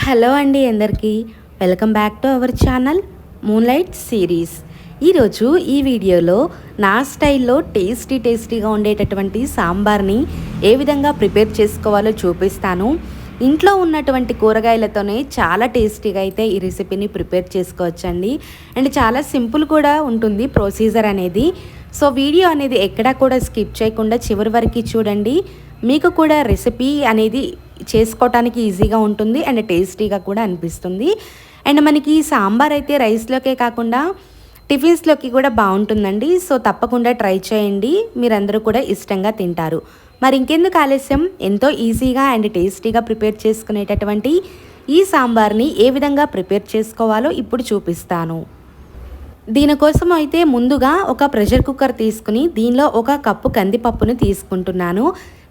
Hello అండి అందరికీ. Welcome back to our channel moonlight series ఈరోజు ఈ వీడియోలో నా స్టైల్లో టేస్టీ టేస్టీగా ఉండేటటువంటి సాంబార్ని ఏ విధంగా ప్రిపేర్ చేసుకోవాలో చూపిస్తాను. ఇంట్లో ఉన్నటువంటి కూరగాయలతోనే చాలా టేస్టీగా అయితే ఈ రెసిపీని ప్రిపేర్ చేసుకోవచ్చండి. అండ్ చాలా సింపుల్ కూడా ఉంటుంది ప్రొసీజర్ అనేది. సో వీడియో అనేది ఎక్కడా కూడా స్కిప్ చేయకుండా చివరి వరకు చూడండి. మీకు కూడా రెసిపీ అనేది చేసుకోవటానికి ఈజీగా ఉంటుంది అండ్ టేస్టీగా కూడా అనిపిస్తుంది. అండ్ మనకి సాంబార్ అయితే రైస్లోకే కాకుండా టిఫిన్స్లోకి కూడా బాగుంటుందండి. సో తప్పకుండా ట్రై చేయండి. మీరందరూ కూడా ఇష్టంగా తింటారు. మరి ఇంకెందుకు ఆలస్యం? ఎంతో ఈజీగా అండ్ టేస్టీగా ప్రిపేర్ చేసుకునేటటువంటి ఈ సాంబార్ని ఏ విధంగా ప్రిపేర్ చేసుకోవాలో ఇప్పుడు చూపిస్తాను. దీనికోసం అయితే ముందుగా ఒక ప్రెషర్ కుక్కర్ తీసుకుని దీనిలో ఒక కప్పు కందిపప్పును తీసుకుంటున్నాను.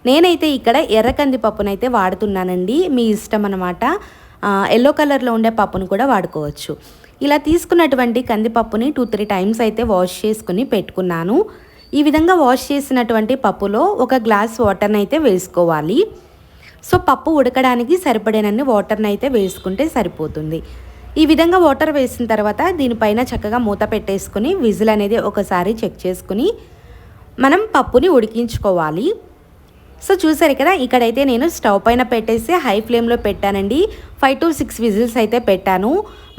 నేనైతే ఇక్కడ ఎర్ర కందిపప్పునైతే వాడుతున్నానండి. మీ ఇష్టం అనమాట ఎల్లో కలర్లో ఉండే పప్పును కూడా వాడుకోవచ్చు. ఇలా తీసుకున్నటువంటి కందిపప్పుని టూ త్రీ టైమ్స్ అయితే వాష్ చేసుకుని పెట్టుకున్నాను. ఈ విధంగా వాష్ చేసినటువంటి పప్పులో ఒక గ్లాస్ వాటర్ని అయితే వేసుకోవాలి. సో పప్పు ఉడకడానికి సరిపడేనన్ని వాటర్ని అయితే వేసుకుంటే సరిపోతుంది. ఈ విధంగా వాటర్ వేసిన తర్వాత దీనిపైన చక్కగా మూత పెట్టేసుకుని విజిల్ అనేది ఒకసారి చెక్ చేసుకుని మనం పప్పుని ఉడికించుకోవాలి. సో చూసారు కదా ఇక్కడైతే నేను స్టవ్ పైన పెట్టేసి హై ఫ్లేమ్లో పెట్టానండి. ఫైవ్ టు సిక్స్ విజిల్స్ అయితే పెట్టాను.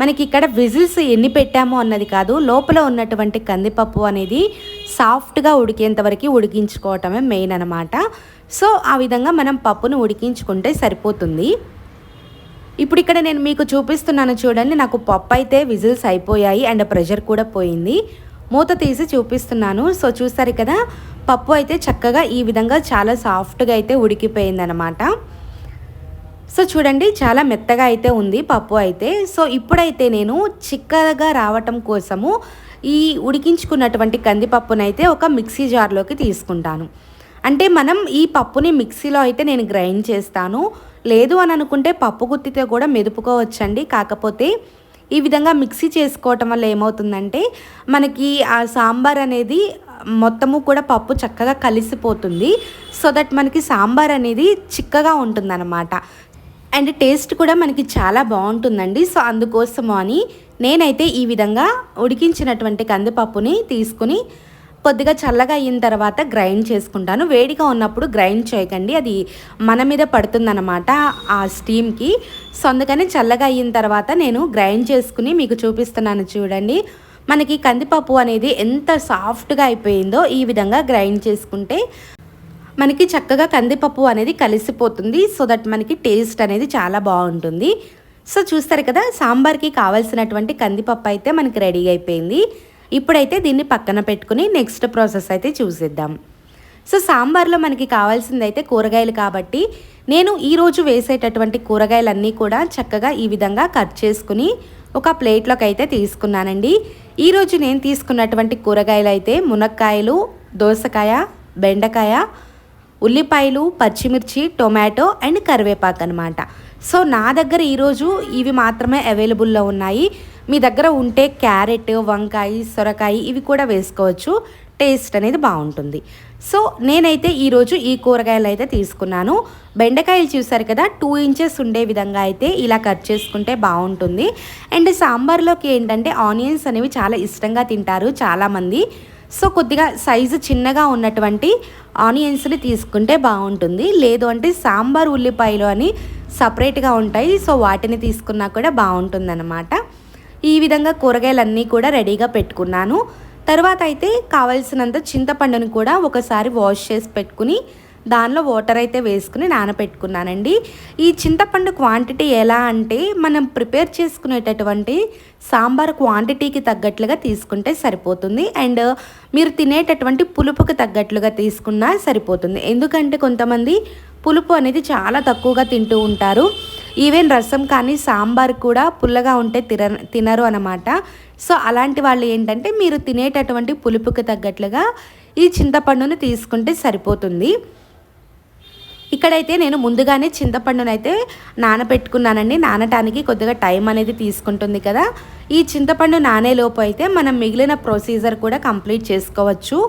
మనకి ఇక్కడ విజిల్స్ ఎన్ని పెట్టామో అన్నది కాదు లోపల ఉన్నటువంటి కందిపప్పు అనేది సాఫ్ట్గా ఉడికేంత వరకు ఉడికించుకోవటమే మెయిన్ అనమాట సో ఆ విధంగా మనం పప్పును ఉడికించుకుంటే సరిపోతుంది. ఇప్పుడు ఇక్కడ నేను మీకు చూపిస్తున్నాను చూడండి నాకు పప్పు అయితే విజిల్స్ అయిపోయాయి అండ్ ప్రెషర్ కూడా పోయింది. మూత తీసి చూపిస్తున్నాను. సో చూస్తారు కదా పప్పు అయితే చక్కగా ఈ విధంగా చాలా సాఫ్ట్గా అయితే ఉడికిపోయిందనమాట సో చూడండి చాలా మెత్తగా అయితే ఉంది పప్పు అయితే. సో ఇప్పుడైతే నేను చిక్కగా రావటం కోసము ఈ ఉడికించుకున్నటువంటి కందిపప్పునైతే ఒక మిక్సీ జార్లోకి తీసుకుంటాను. అంటే మనం ఈ పప్పుని మిక్సీలో అయితే నేను గ్రైండ్ చేస్తాను. లేదు అని అనుకుంటే పప్పు గుత్తితో కూడా మెదుపుకోవచ్చండి. కాకపోతే ఈ విధంగా మిక్సీ చేసుకోవటం వల్ల ఏమవుతుందంటే మనకి ఆ సాంబార్ అనేది మొత్తము కూడా పప్పు చక్కగా కలిసిపోతుంది. సో దట్ మనకి సాంబార్ అనేది చిక్కగా ఉంటుందన్నమాట. అండ్ టేస్ట్ కూడా మనకి చాలా బాగుంటుందండి. సో అందుకోసము అని నేనైతే ఈ విధంగా ఉడికించినటువంటి కందిపప్పుని తీసుకుని కొద్దిగా చల్లగా అయిన తర్వాత గ్రైండ్ చేసుకుంటాను. వేడిగా ఉన్నప్పుడు గ్రైండ్ చేయకండి. అది మన మీద పడుతుందన్నమాట ఆ స్టీమ్కి. సో అందుకని చల్లగా అయిన తర్వాత నేను గ్రైండ్ చేసుకుని మీకు చూపిస్తున్నాను చూడండి. మనకి కందిపప్పు అనేది ఎంత సాఫ్ట్గా అయిపోయిందో ఈ విధంగా గ్రైండ్ చేసుకుంటే మనకి చక్కగా కందిపప్పు అనేది కలిసిపోతుంది. సో దట్ మనకి టేస్ట్ అనేది చాలా బాగుంటుంది. సో చూస్తారు కదా సాంబార్కి కావాల్సినటువంటి కందిపప్పు అయితే మనకి రెడీ అయిపోయింది. ఇప్పుడైతే దీన్ని పక్కన పెట్టుకుని నెక్స్ట్ ప్రాసెస్ అయితే చూసేద్దాం. సో సాంబార్లో మనకి కావాల్సింది అయితే కూరగాయలు కాబట్టి నేను ఈరోజు వేసేటటువంటి కూరగాయలన్నీ కూడా చక్కగా ఈ విధంగా కట్ చేసుకుని ఒక ప్లేట్లోకి అయితే తీసుకున్నానండి ఈరోజు నేను తీసుకున్నటువంటి కూరగాయలు అయితే మునక్కాయలు దోసకాయ బెండకాయ ఉల్లిపాయలు పచ్చిమిర్చి టొమాటో అండ్ కరివేపాకు అనమాట సో నా దగ్గర ఈరోజు ఇవి మాత్రమే అవైలబుల్లో ఉన్నాయి. మీ దగ్గర ఉంటే క్యారెట్ వంకాయ సొరకాయ ఇవి కూడా వేసుకోవచ్చు. టేస్ట్ అనేది బాగుంటుంది. సో నేనైతే ఈరోజు ఈ కూరగాయలు అయితే తీసుకున్నాను. బెండకాయలు చూసారు కదా టూ ఇంచెస్ ఉండే విధంగా అయితే ఇలా కట్ చేసుకుంటే బాగుంటుంది. అండ్ సాంబార్లోకి ఏంటంటే ఆనియన్స్ అనేవి చాలా ఇష్టంగా తింటారు చాలామంది. సో కొద్దిగా సైజు చిన్నగా ఉన్నటువంటి ఆనియన్స్ని తీసుకుంటే బాగుంటుంది. లేదు అంటే సాంబార్ ఉల్లిపాయలు అని సపరేట్గా ఉంటాయి. సో వాటిని తీసుకున్నా కూడా బాగుంటుందన్నమాట. ఈ విధంగా కూరగాయలన్నీ కూడా రెడీగా పెట్టుకున్నాను. తర్వాత అయితే కావలసినంత చింతపండును కూడా ఒకసారి వాష్ చేసి పెట్టుకుని దానిలో వాటర్ అయితే వేసుకుని నానపెట్టుకున్నానండి. ఈ చింతపండు క్వాంటిటీ ఎలా అంటే మనం ప్రిపేర్ చేసుకునేటటువంటి సాంబార్ క్వాంటిటీకి తగ్గట్లుగా తీసుకుంటే సరిపోతుంది. అండ్ మీరు తినేటటువంటి పులుపుకి తగ్గట్లుగా తీసుకున్నా సరిపోతుంది. ఎందుకంటే కొంతమంది పులుపు అనేది చాలా తక్కువగా తింటూ ఉంటారు. ఈవెన్ రసం కానీ సాంబార్ కూడా పుల్లగా ఉంటే తిన తినరు అనమాట సో అలాంటి వాళ్ళు ఏంటంటే మీరు తినేటటువంటి పులుపుకి తగ్గట్లుగా ఈ చింతపండుని తీసుకుంటే సరిపోతుంది. ఇక్కడైతే నేను ముందుగానే చింతపండునైతే నానబెట్టుకున్నానండి. నానటానికి కొద్దిగా టైం అనేది తీసుకుంటుంది కదా. ఈ చింతపండు నానేలోపు అయితే మనం మిగిలిన ప్రొసీజర్ కూడా కంప్లీట్ చేసుకోవచ్చు.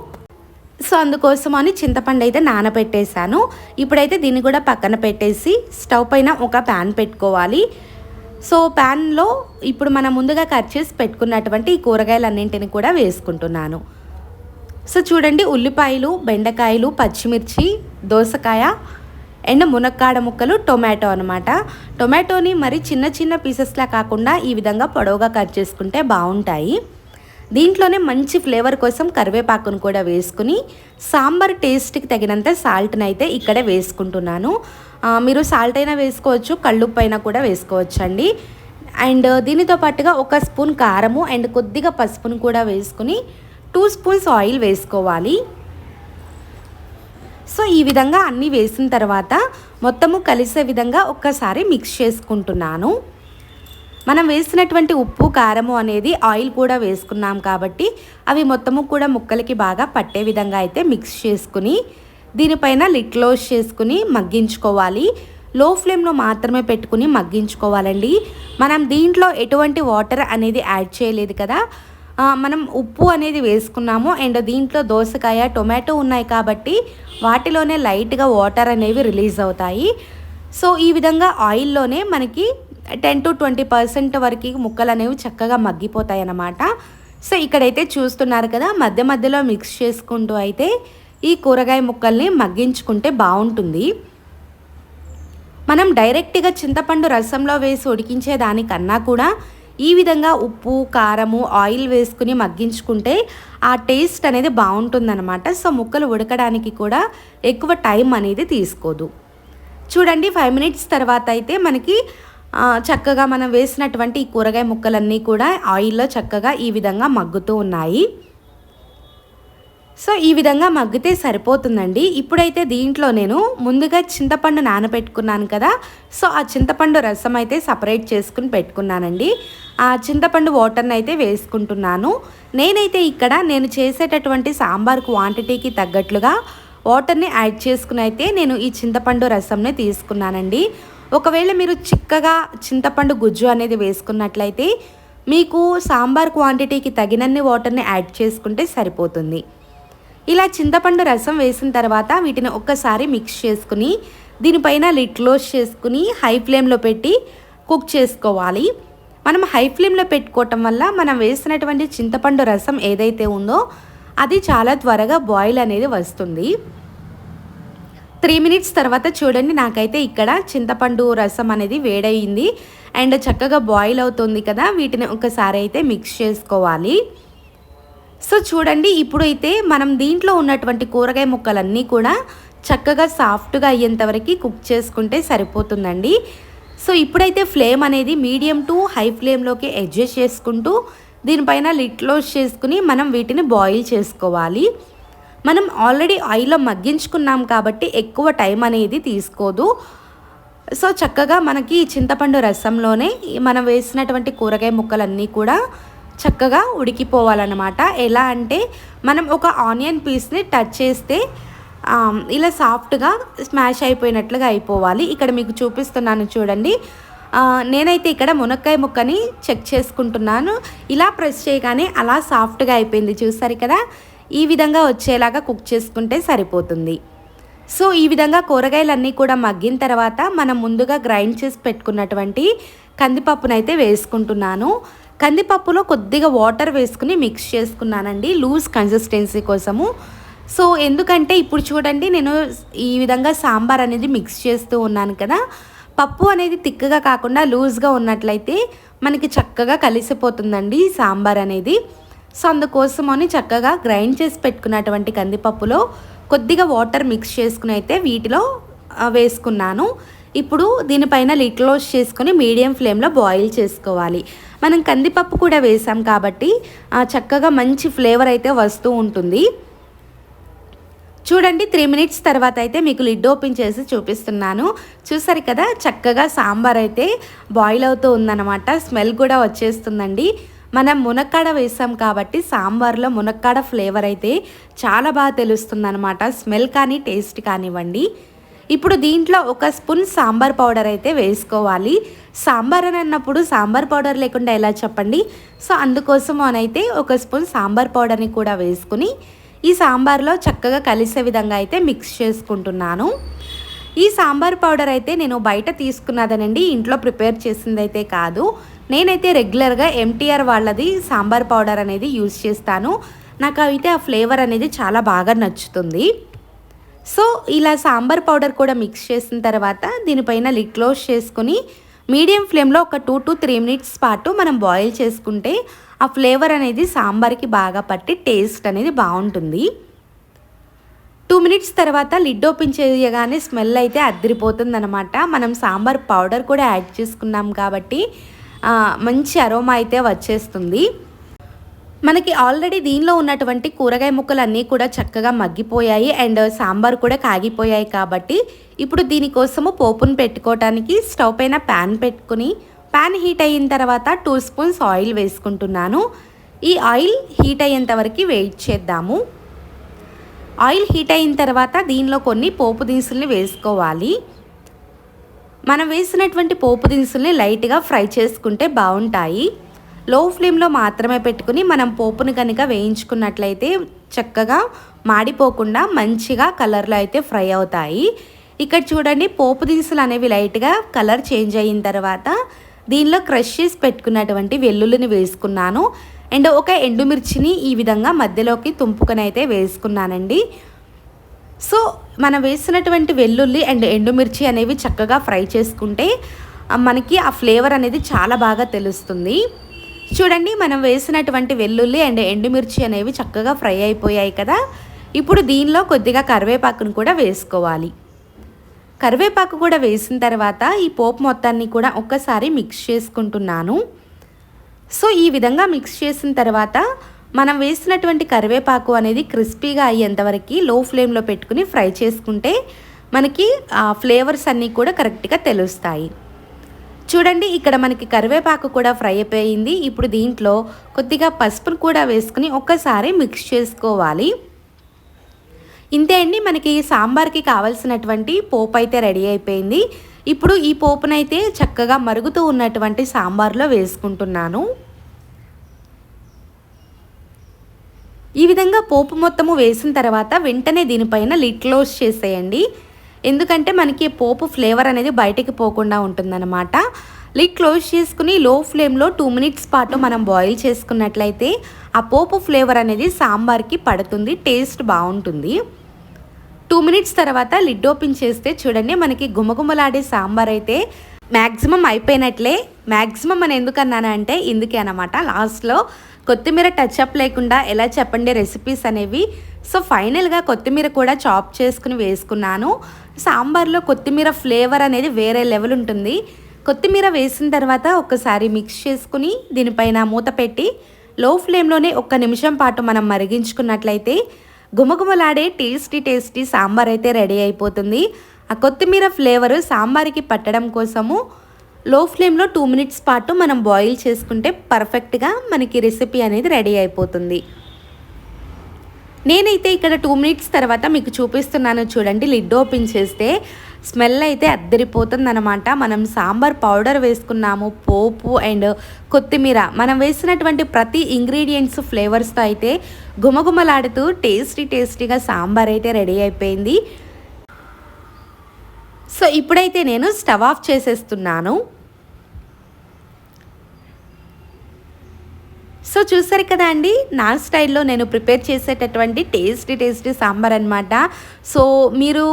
సో అందుకోసం అని చింతపండు అయితే నానబెట్టేశాను. ఇప్పుడైతే దీన్ని కూడా పక్కన పెట్టేసి స్టవ్ పైన ఒక ప్యాన్ పెట్టుకోవాలి. సో ప్యాన్లో ఇప్పుడు మనం ముందుగా కట్ చేసి పెట్టుకున్నటువంటి ఈ కూరగాయలన్నింటిని కూడా వేసుకుంటున్నాను. సో చూడండి ఉల్లిపాయలు బెండకాయలు పచ్చిమిర్చి దోసకాయ అండ్ మునక్కాడ ముక్కలు టొమాటో అనమాట టొమాటోని మరి చిన్న చిన్న పీసెస్లా కాకుండా ఈ విధంగా పొడవుగా కట్ చేసుకుంటే బాగుంటాయి. దీంట్లోనే మంచి ఫ్లేవర్ కోసం కరివేపాకును కూడా వేసుకుని సాంబార్ టేస్ట్కి తగినంత సాల్ట్ని అయితే ఇక్కడే వేసుకుంటున్నాను. మీరు సాల్ట్ అయినా వేసుకోవచ్చు కళ్ళుప్పు అయినా కూడా వేసుకోవచ్చు అండి అండ్ దీనితో పాటుగా ఒక స్పూన్ కారము అండ్ కొద్దిగా పసుపును కూడా వేసుకుని టూ స్పూన్స్ ఆయిల్ వేసుకోవాలి. సో ఈ విధంగా అన్నీ వేసిన తర్వాత మొత్తము కలిసే విధంగా ఒక్కసారి మిక్స్ చేసుకుంటున్నాను. మనం వేసినటువంటి ఉప్పు కారము అనేది ఆయిల్ కూడా వేసుకున్నాం కాబట్టి అవి మొత్తము కూడా ముక్కలకి బాగా పట్టే విధంగా అయితే మిక్స్ చేసుకుని దీనిపైన లిట్ క్లోజ్ చేసుకుని మగ్గించుకోవాలి. లో ఫ్లేమ్లో మాత్రమే పెట్టుకుని మగ్గించుకోవాలండి. మనం దీంట్లో ఎటువంటి వాటర్ అనేది యాడ్ చేయలేదు కదా. మనం ఉప్పు అనేది వేసుకున్నాము. అండ్ దీంట్లో దోసకాయ టొమాటో ఉన్నాయి కాబట్టి వాటిలోనే లైట్గా వాటర్ అనేవి రిలీజ్ అవుతాయి. సో ఈ విధంగా ఆయిల్లోనే మనకి టెన్ టు ట్వంటీ పర్సెంట్ వరకు ముక్కలు అనేవి చక్కగా మగ్గిపోతాయి అన్నమాట సో ఇక్కడైతే చూస్తున్నారు కదా మధ్య మధ్యలో మిక్స్ చేసుకుంటూ అయితే ఈ కూరగాయ ముక్కల్ని మగ్గించుకుంటే బాగుంటుంది. మనం డైరెక్ట్గా చింతపండు రసంలో వేసి ఉడికించే దానికన్నా కూడా ఈ విధంగా ఉప్పు కారము ఆయిల్ వేసుకుని మగ్గించుకుంటే ఆ టేస్ట్ అనేది బాగుంటుందన్నమాట. సో ముక్కలు ఉడకడానికి కూడా ఎక్కువ టైం అనేది తీసుకోదు. చూడండి ఫైవ్ మినిట్స్ తర్వాత అయితే మనకి చక్కగా మనం వేసినటువంటి ఈ కూరగాయ ముక్కలన్నీ కూడా ఆయిల్లో చక్కగా ఈ విధంగా మగ్గుతూ ఉన్నాయి. సో ఈ విధంగా మగ్గితే సరిపోతుందండి. ఇప్పుడైతే దీంట్లో నేను ముందుగా చింతపండు నానబెట్టుకున్నాను కదా సో ఆ చింతపండు రసం అయితే సపరేట్ చేసుకుని పెట్టుకున్నానండి. ఆ చింతపండు వాటర్ని అయితే వేసుకుంటున్నాను. నేనైతే ఇక్కడ నేను చేసేటటువంటి సాంబార్ క్వాంటిటీకి తగ్గట్లుగా వాటర్ని యాడ్ చేసుకుని అయితే నేను ఈ చింతపండు రసంని తీసుకున్నానండి. ఒకవేళ మీరు చిక్కగా చింతపండు గుజ్జు అనేది వేసుకున్నట్లయితే మీకు సాంబార్ క్వాంటిటీకి తగినన్ని వాటర్ని యాడ్ చేసుకుంటే సరిపోతుంది. ఇలా చింతపండు రసం వేసిన తర్వాత వీటిని ఒక్కసారి మిక్స్ చేసుకుని దీనిపైన లిడ్ క్లోజ్ చేసుకుని హై ఫ్లేమ్లో పెట్టి కుక్ చేసుకోవాలి. మనం హై ఫ్లేమ్లో పెట్టుకోవటం వల్ల మనం వేసినటువంటి చింతపండు రసం ఏదైతే ఉందో అది చాలా త్వరగా బాయిల్ అనేది వస్తుంది. త్రీ మినిట్స్ తర్వాత చూడండి నాకైతే ఇక్కడ చింతపండు రసం అనేది వేడయింది. అండ్ చక్కగా బాయిల్ అవుతుంది కదా వీటిని ఒకసారి అయితే మిక్స్ చేసుకోవాలి. సో చూడండి ఇప్పుడైతే మనం దీంట్లో ఉన్నటువంటి కూరగాయ ముక్కలన్నీ కూడా చక్కగా సాఫ్ట్గా అయ్యేంతవరకు కుక్ చేసుకుంటే సరిపోతుందండి. సో ఇప్పుడైతే ఫ్లేమ్ అనేది మీడియం టు హై ఫ్లేమ్లోకి అడ్జస్ట్ చేసుకుంటూ దీనిపైన లిట్ క్లోజ్ చేసుకుని మనం వీటిని బాయిల్ చేసుకోవాలి. మనం ఆల్రెడీ ఆయిల్లో మగ్గించుకున్నాం కాబట్టి ఎక్కువ టైం అనేది తీసుకోదు. సో చక్కగా మనకి చింతపండు రసంలోనే మనం వేసినటువంటి కూరగాయ ముక్కలన్నీ కూడా చక్కగా ఉడికిపోవాలన్నమాట. ఎలా అంటే మనం ఒక ఆనియన్ పీస్ని టచ్ చేస్తే ఇలా సాఫ్ట్గా స్మాష్ అయిపోయినట్లుగా అయిపోవాలి. ఇక్కడ మీకు చూపిస్తున్నాను చూడండి. నేనైతే ఇక్కడ మునక్కాయ ముక్కని చెక్ చేసుకుంటున్నాను. ఇలా ప్రెస్ చేయగానే అలా సాఫ్ట్గా అయిపోయింది. చూసారు కదా? ఈ విధంగా వచ్చేలాగా కుక్ చేసుకుంటే సరిపోతుంది. సో ఈ విధంగా కూరగాయలన్నీ కూడా మగ్గిన తర్వాత మనం ముందుగా గ్రైండ్ చేసి పెట్టుకున్నటువంటి కందిపప్పునైతే వేసుకుంటున్నాను. కందిపప్పులో కొద్దిగా వాటర్ వేసుకుని మిక్స్ చేసుకున్నానండి లూజ్ కన్సిస్టెన్సీ కోసము. సో ఎందుకంటే ఇప్పుడు చూడండి నేను ఈ విధంగా సాంబార్ అనేది మిక్స్ చేస్తూ ఉన్నాను కదా. పప్పు అనేది తిక్కగా కాకుండా లూజ్గా ఉన్నట్లయితే మనకి చక్కగా కలిసిపోతుందండి సాంబార్ అనేది. సో అందుకోసమని చక్కగా గ్రైండ్ చేసి పెట్టుకున్నటువంటి కందిపప్పులో కొద్దిగా వాటర్ మిక్స్ చేసుకుని అయితే వీటిలో వేసుకున్నాను. ఇప్పుడు దీనిపైన లిడ్ క్లోజ్ చేసుకుని మీడియం ఫ్లేమ్లో బాయిల్ చేసుకోవాలి. మనం కందిపప్పు కూడా వేసాం కాబట్టి చక్కగా మంచి ఫ్లేవర్ అయితే వస్తూ ఉంటుంది. చూడండి త్రీ మినిట్స్ తర్వాత అయితే మీకు లిడ్ ఓపెన్ చేసి చూపిస్తున్నాను. చూసారు కదా చక్కగా సాంబార్ అయితే బాయిల్ అవుతూ ఉందన్నమాట. స్మెల్ కూడా వచ్చేస్తుందండి. మనం మునక్కాడ వేసాం కాబట్టి సాంబార్లో మునక్కాడ ఫ్లేవర్ అయితే చాలా బాగా తెలుస్తుంది అనమాట స్మెల్ కానీ టేస్ట్ కానివ్వండి. ఇప్పుడు దీంట్లో ఒక స్పూన్ సాంబార్ పౌడర్ అయితే వేసుకోవాలి. సాంబార్ అని అన్నప్పుడు సాంబార్ పౌడర్ లేకుండా ఎలా చెప్పండి? సో అందుకోసం అయితే ఒక స్పూన్ సాంబార్ పౌడర్ని కూడా వేసుకుని ఈ సాంబార్లో చక్కగా కలిసే విధంగా అయితే మిక్స్ చేసుకుంటున్నాను. ఈ సాంబార్ పౌడర్ అయితే నేను బయట తీసుకున్నదనండి ఇంట్లో ప్రిపేర్ చేసింది అయితే కాదు. నేనైతే రెగ్యులర్గా ఎంటీఆర్ వాళ్ళది సాంబార్ పౌడర్ అనేది యూజ్ చేస్తాను. నాకు అయితే ఆ ఫ్లేవర్ అనేది చాలా బాగా నచ్చుతుంది. సో ఇలా సాంబార్ పౌడర్ కూడా మిక్స్ చేసిన తర్వాత దీనిపైన లిడ్ క్లోజ్ చేసుకుని మీడియం ఫ్లేమ్లో ఒక టూ టు త్రీ మినిట్స్ పాటు మనం బాయిల్ చేసుకుంటే ఆ ఫ్లేవర్ అనేది సాంబార్కి బాగా పట్టి టేస్ట్ అనేది బాగుంటుంది. టూ మినిట్స్ తర్వాత లిడ్ ఓపెన్ చేయగానే స్మెల్ అయితే అద్దరిపోతుంది అనమాట మనం సాంబార్ పౌడర్ కూడా యాడ్ చేసుకున్నాం కాబట్టి మంచి అరోమా అయితే వచ్చేస్తుంది. మనకి ఆల్రెడీ దీనిలో ఉన్నటువంటి కూరగాయ ముక్కలు అన్నీ కూడా చక్కగా మగ్గిపోయాయి. అండ్ సాంబార్ కూడా కాగిపోయాయి కాబట్టి ఇప్పుడు దీనికోసము పోపును పెట్టుకోవటానికి స్టవ్ పైన ప్యాన్ పెట్టుకుని ప్యాన్ హీట్ అయిన తర్వాత టూ స్పూన్స్ ఆయిల్ వేసుకుంటున్నాను. ఈ ఆయిల్ హీట్ అయ్యేంత వరకు వెయిట్ చేద్దాము. ఆయిల్ హీట్ అయిన తర్వాత దీనిలో కొన్ని పోపు దినుసుల్ని వేసుకోవాలి. మనం వేసినటువంటి పోపు దినుసుల్ని లైట్గా ఫ్రై చేసుకుంటే బాగుంటాయి లో ఫ్లేమ్లో మాత్రమే పెట్టుకుని మనం పోపును కనుక వేయించుకున్నట్లయితే చక్కగా మాడిపోకుండా మంచిగా కలర్లో అయితే ఫ్రై అవుతాయి. ఇక్కడ చూడండి పోపు దినుసులు అనేవి లైట్గా కలర్ చేంజ్ అయిన తర్వాత దీనిలో క్రష్ చేసి పెట్టుకున్నటువంటి వెల్లుల్లిని వేసుకున్నాను. అండ్ ఒక ఎండుమిర్చిని ఈ విధంగా మధ్యలోకి తుంపుకొని అయితే వేసుకున్నానండి. సో మనం వేసినటువంటి వెల్లుల్లి అండ్ ఎండుమిర్చి అనేవి చక్కగా ఫ్రై చేసుకుంటే మనకి ఆ ఫ్లేవర్ అనేది చాలా బాగా తెలుస్తుంది. చూడండి మనం వేసినటువంటి వెల్లుల్లి అండ్ ఎండుమిర్చి అనేవి చక్కగా ఫ్రై అయిపోయాయి కదా. ఇప్పుడు దీనిలో కొద్దిగా కరివేపాకును కూడా వేసుకోవాలి. కరివేపాకు కూడా వేసిన తర్వాత ఈ పోపు మొత్తాన్ని కూడా ఒక్కసారి మిక్స్ చేసుకుంటున్నాను. సో ఈ విధంగా మిక్స్ చేసిన తర్వాత మనం వేసినటువంటి కరివేపాకు అనేది క్రిస్పీగా అయ్యేంతవరకు లో ఫ్లేమ్లో పెట్టుకుని ఫ్రై చేసుకుంటే మనకి ఆ ఫ్లేవర్స్ అన్నీ కూడా కరెక్ట్గా తెలుస్తాయి. చూడండి ఇక్కడ మనకి కరివేపాకు కూడా ఫ్రై అయిపోయింది. ఇప్పుడు దీంట్లో కొద్దిగా పసుపును కూడా వేసుకుని ఒక్కసారి మిక్స్ చేసుకోవాలి. ఇంతే అండి మనకి సాంబార్కి కావాల్సినటువంటి పోపు అయితే రెడీ అయిపోయింది. ఇప్పుడు ఈ పోపునైతే చక్కగా మరుగుతూ ఉన్నటువంటి సాంబార్లో వేసుకుంటున్నాను. ఈ విధంగా పోపు మొత్తము వేసిన తర్వాత వెంటనే దీనిపైన లిట్ క్లోజ్ చేసేయండి. ఎందుకంటే మనకి పోపు ఫ్లేవర్ అనేది బయటికి పోకుండా ఉంటుందన్నమాట. లిడ్ క్లోజ్ చేసుకుని లో ఫ్లేమ్లో టూ మినిట్స్ పాటు మనం బాయిల్ చేసుకున్నట్లయితే ఆ పోపు ఫ్లేవర్ అనేది సాంబార్కి పడుతుంది టేస్ట్ బాగుంటుంది. టూ మినిట్స్ తర్వాత లిడ్ ఓపెన్ చేస్తే చూడండి మనకి గుమగుమలాడే సాంబార్ అయితే మ్యాక్సిమం అయిపోయినట్లే. మ్యాక్సిమం అని ఎందుకన్నానంటే ఇందుకే అనమాట లాస్ట్లో కొత్తిమీర టచ్అప్ లేకుండా ఎలా చెప్పండి రెసిపీస్ అనేవి. సో ఫైనల్గా కొత్తిమీర కూడా చాప్ చేసుకుని వేసుకున్నాను. సాంబార్లో కొత్తిమీర ఫ్లేవర్ అనేది వేరే లెవెల్ ఉంటుంది. కొత్తిమీర వేసిన తర్వాత ఒకసారి మిక్స్ చేసుకుని దీనిపైన మూత పెట్టి లో ఫ్లేమ్లోనే ఒక్క నిమిషం పాటు మనం మరిగించుకున్నట్లయితే గుమగుమలాడే టేస్టీ టేస్టీ సాంబార్ అయితే రెడీ అయిపోతుంది. ఆ కొత్తిమీర ఫ్లేవరు సాంబార్కి పట్టడం కోసము లో ఫ్లేమ్లో టూ మినిట్స్ పాటు మనం బాయిల్ చేసుకుంటే పర్ఫెక్ట్గా మనకి రెసిపీ అనేది రెడీ అయిపోతుంది. నేనైతే ఇక్కడ టూ మినిట్స్ తర్వాత మీకు చూపిస్తున్నాను చూడండి లిడ్ ఓపెన్ చేస్తే స్మెల్ అయితే అద్దరిపోతుంది అనమాట మనం సాంబార్ పౌడర్ వేసుకున్నాము పోపు అండ్ కొత్తిమీర. మనం వేసినటువంటి ప్రతి ఇంగ్రీడియంట్స్ ఫ్లేవర్స్తో అయితే గుమగుమలాడుతూ టేస్టీ టేస్టీగా సాంబార్ అయితే రెడీ అయిపోయింది. సో ఇప్పుడైతే నేను స్టవ్ ఆఫ్ చేసేస్తున్నాను. సో చూసారు కదా అండి నా స్టైల్లో నేను ప్రిపేర్ చేసేటటువంటి టేస్టీ టేస్టీ సాంబార్ అనమాట సో మీరు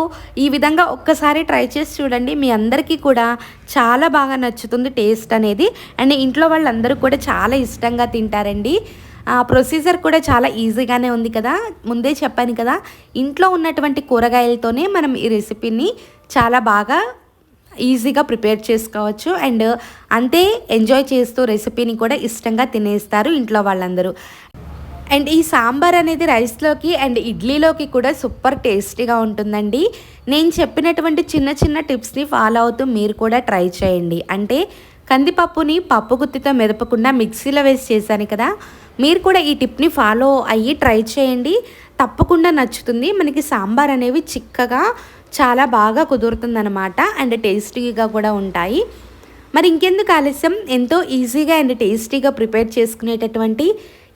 ఈ విధంగా ఒక్కసారి ట్రై చేసి చూడండి మీ అందరికీ కూడా చాలా బాగా నచ్చుతుంది టేస్ట్ అనేది. అండ్ ఇంట్లో వాళ్ళందరూ కూడా చాలా ఇష్టంగా తింటారండి. ప్రొసీజర్ కూడా చాలా ఈజీగానే ఉంది కదా ముందే చెప్పాను కదా. ఇంట్లో ఉన్నటువంటి కూరగాయలతోనే మనం ఈ రెసిపీని చాలా బాగా ఈజీగా ప్రిపేర్ చేసుకోవచ్చు. అండ్ అంతే ఎంజాయ్ చేస్తూ రెసిపీని కూడా ఇష్టంగా తినేస్తారు ఇంట్లో వాళ్ళందరూ. అండ్ ఈ సాంబార్ అనేది రైస్లోకి అండ్ ఇడ్లీలోకి కూడా సూపర్ టేస్టీగా ఉంటుందండి. నేను చెప్పినటువంటి చిన్న చిన్న టిప్స్ని ఫాలో అవుతూ మీరు కూడా ట్రై చేయండి. అంటే కందిపప్పుని పప్పు గుత్తితో మెదపకుండా మిక్సీలో వేసి చేశాను కదా మీరు కూడా ఈ టిప్ని ఫాలో అయ్యి ట్రై చేయండి. తప్పకుండా నచ్చుతుంది. మనకి సాంబార్ అనేవి చిక్కగా చాలా బాగా కుదురుతుందనమాట అండ్ టేస్టీగా కూడా ఉంటాయి. మరి ఇంకెందుకు ఆలస్యం? ఎంతో ఈజీగా అండ్ టేస్టీగా ప్రిపేర్ చేసుకునేటటువంటి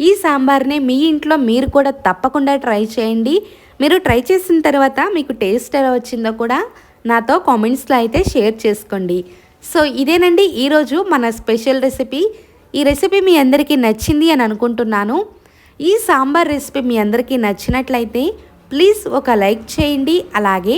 ఈ సాంబార్ని మీ ఇంట్లో మీరు కూడా తప్పకుండా ట్రై చేయండి. మీరు ట్రై చేసిన తర్వాత మీకు టేస్ట్ ఎలా వచ్చిందో కూడా నాతో కామెంట్స్లో అయితే షేర్ చేసుకోండి. సో ఇదేనండి ఈరోజు మన స్పెషల్ రెసిపీ. ఈ రెసిపీ మీ అందరికీ నచ్చింది అని అనుకుంటున్నాను. ఈ సాంబార్ రెసిపీ మీ అందరికీ నచ్చినట్లయితే ప్లీజ్ ఒక లైక్ చేయండి. అలాగే